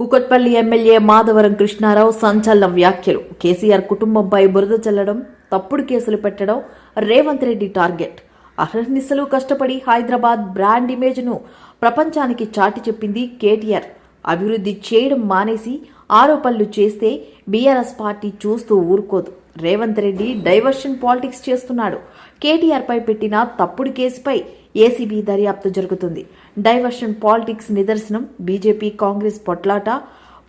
Kukatpally MLA Madhavaram Krishnarao సంచలనం వ్యాఖ్యలు. కేసీఆర్ కుటుంబంపై బురద చల్లడం తప్పుడు కేసులు పెట్టడం రేవంత్ రెడ్డి టార్గెట్. అహర్నిశలు కష్టపడి హైదరాబాద్ బ్రాండ్ ఇమేజ్ను ప్రపంచానికి చాటి చెప్పింది కేటీఆర్. అభివృద్ధి చేయడం మానేసి ఆరోపణలు చేస్తే బీఆర్ఎస్ పార్టీ చూస్తూ ఊరుకోదు. రేవంత్ రెడ్డి డైవర్షన్ పాలిటిక్స్ చేస్తున్నాడు. కేటీఆర్పై పెట్టిన తప్పుడు కేసుపై ఏసీబీ దర్యాప్తు జరుగుతుంది. డైవర్షన్ పాలిటిక్స్ నిదర్శనం బీజేపీ కాంగ్రెస్ పొట్లాట.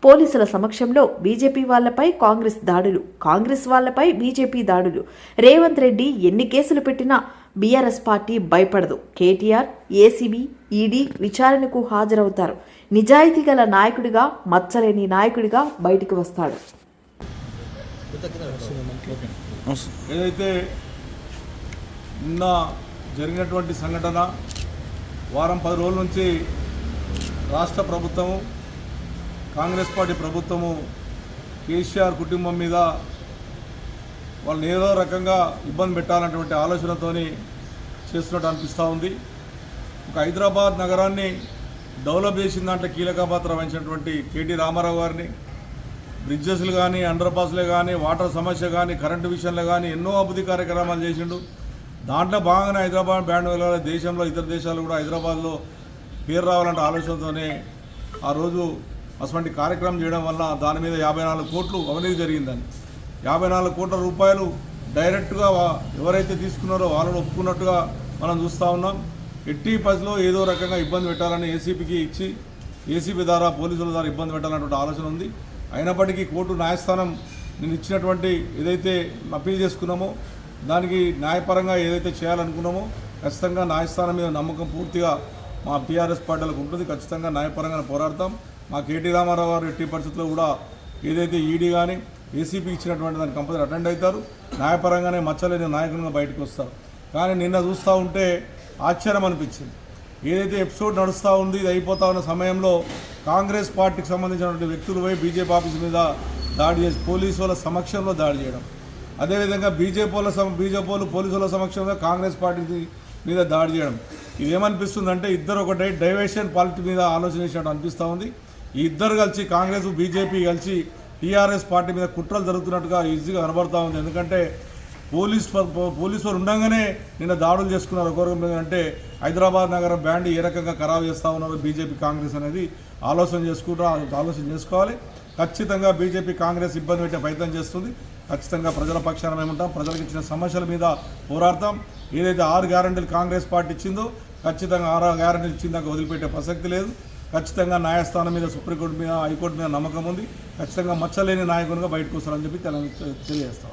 పోలీసుల సమక్షంలో బీజేపీ వాళ్ళపై కాంగ్రెస్ దాడులు కాంగ్రెస్ వాళ్ళపై బీజేపీ దాడులు. రేవంత్ రెడ్డి ఎన్ని కేసులు పెట్టినా బీఆర్ఎస్ పార్టీ భయపడదు. కేటీఆర్ ఏసీబీ ఈడీ విచారణకు హాజరవుతారు. నిజాయితీ గల నాయకుడిగా మచ్చలేని నాయకుడిగా బయటికి వస్తాడు. ఏదైతే నిన్న జరిగినటువంటి సంఘటన వారం పది రోజుల నుంచి రాష్ట్ర ప్రభుత్వము కాంగ్రెస్ పార్టీ ప్రభుత్వము కేసీఆర్ కుటుంబం మీద వాళ్ళని ఏదో రకంగా ఇబ్బంది పెట్టాలన్నటువంటి ఆలోచనతోని చేస్తున్నట్టు అనిపిస్తూ ఉంది. ఒక హైదరాబాద్ నగరాన్ని డెవలప్ చేసిన దాంట్లో కీలక పాత్ర వహించినటువంటి కేటీ రామారావు గారిని బ్రిడ్జెస్లు కానీ అండర్ పాస్లే కానీ వాటర్ సమస్య కానీ కరెంటు విషయంలో కానీ ఎన్నో అభివృద్ధి కార్యక్రమాలు చేసిండు. దాంట్లో భాగంగానే హైదరాబాద్ బ్యాండ్ వెళ్ళాలి. దేశంలో ఇతర దేశాలు కూడా హైదరాబాద్లో పేరు రావాలంటే ఆలోచనతోనే ఆ రోజు అటువంటి కార్యక్రమం చేయడం వల్ల దాని మీద యాభై నాలుగు కోట్లు అవినీతి జరిగిందని. యాభై నాలుగు కోట్ల రూపాయలు డైరెక్ట్గా ఎవరైతే తీసుకున్నారో వాళ్ళని ఒప్పుకున్నట్టుగా మనం చూస్తూ ఉన్నాం. ఎట్టి పదిలో ఏదో రకంగా ఇబ్బంది పెట్టాలని ఏసీపీకి ఇచ్చి ఏసీబీ ద్వారా పోలీసుల ద్వారా ఇబ్బంది పెట్టాలన్నటువంటి ఆలోచన ఉంది. అయినప్పటికీ కోర్టు న్యాయస్థానం నేను ఇచ్చినటువంటి ఏదైతే అప్పీల్ చేసుకున్నామో దానికి న్యాయపరంగా ఏదైతే చేయాలనుకున్నామో ఖచ్చితంగా న్యాయస్థానం మీద నమ్మకం పూర్తిగా మా టీఆర్ఎస్ పార్టీలకు ఉంటుంది. ఖచ్చితంగా న్యాయపరంగా పోరాడతాం. మా కేటీ రామారావు గారు ఎట్టి పరిస్థితుల్లో కూడా ఏదైతే ఈడీ కానీ ఏసీపీ ఇచ్చినటువంటి దానికి కంపల్సరీ అటెండ్ అవుతారు. న్యాయపరంగానే మచ్చలేని నాయకునిగా బయటకు వస్తారు. కానీ నిన్న చూస్తూ ఉంటే ఆశ్చర్యం అనిపించింది. ఏదైతే ఎపిసోడ్ నడుస్తూ ఉంది ఇది అయిపోతా ఉన్న సమయంలో కాంగ్రెస్ పార్టీకి సంబంధించినటువంటి వ్యక్తులు బీజేపీ ఆఫీస్ మీద దాడి చేసి పోలీసు వాళ్ళ సమక్షంలో దాడి చేయడం. అదేవిధంగా బీజేపీల సమ బీజేపీలు పోలీసుల సమక్షంలో కాంగ్రెస్ పార్టీ మీద దాడి చేయడం. ఇది ఏమనిపిస్తుందంటే ఇద్దరు ఒకటే డైవర్షన్ పాలిటీ మీద ఆలోచన చేసినట్టు అనిపిస్తూ ఉంది. ఈ ఇద్దరు కలిసి కాంగ్రెస్ బీజేపీ కలిసి టీఆర్ఎస్ పార్టీ మీద కుట్రలు జరుగుతున్నట్టుగా ఈజీగా కనబడతా ఉంది. ఎందుకంటే పోలీస్ పోలీసు వారు ఉండగానే నిన్న దాడులు చేసుకున్నారు. ఒకరి అంటే హైదరాబాద్ నగరం బ్యాండ్ ఏ రకంగా ఖరాబ్ చేస్తూ ఉన్నారు బీజేపీ కాంగ్రెస్ అనేది ఆలోచన చేసుకుంటారు ఆలోచన చేసుకోవాలి. ఖచ్చితంగా బీజేపీ కాంగ్రెస్ ఇబ్బంది పెట్టే ప్రయత్నం చేస్తుంది. ఖచ్చితంగా ప్రజల పక్షాన మేము ఉంటాం. ప్రజలకు ఇచ్చిన సమస్యల మీద పోరాడతాం. ఏదైతే ఆరు గ్యారంటీలు కాంగ్రెస్ పార్టీ ఇచ్చిందో ఖచ్చితంగా ఆరు గ్యారంటీలు ఇచ్చిందాక వదిలిపెట్టే ప్రసక్తి లేదు. ఖచ్చితంగా న్యాయస్థానం మీద సుప్రీంకోర్టు మీద హైకోర్టు మీద నమ్మకం ఉంది. ఖచ్చితంగా మచ్చలేని నాయకునిగా బయటకు వస్తారని చెప్పి తెలియజేస్తాం.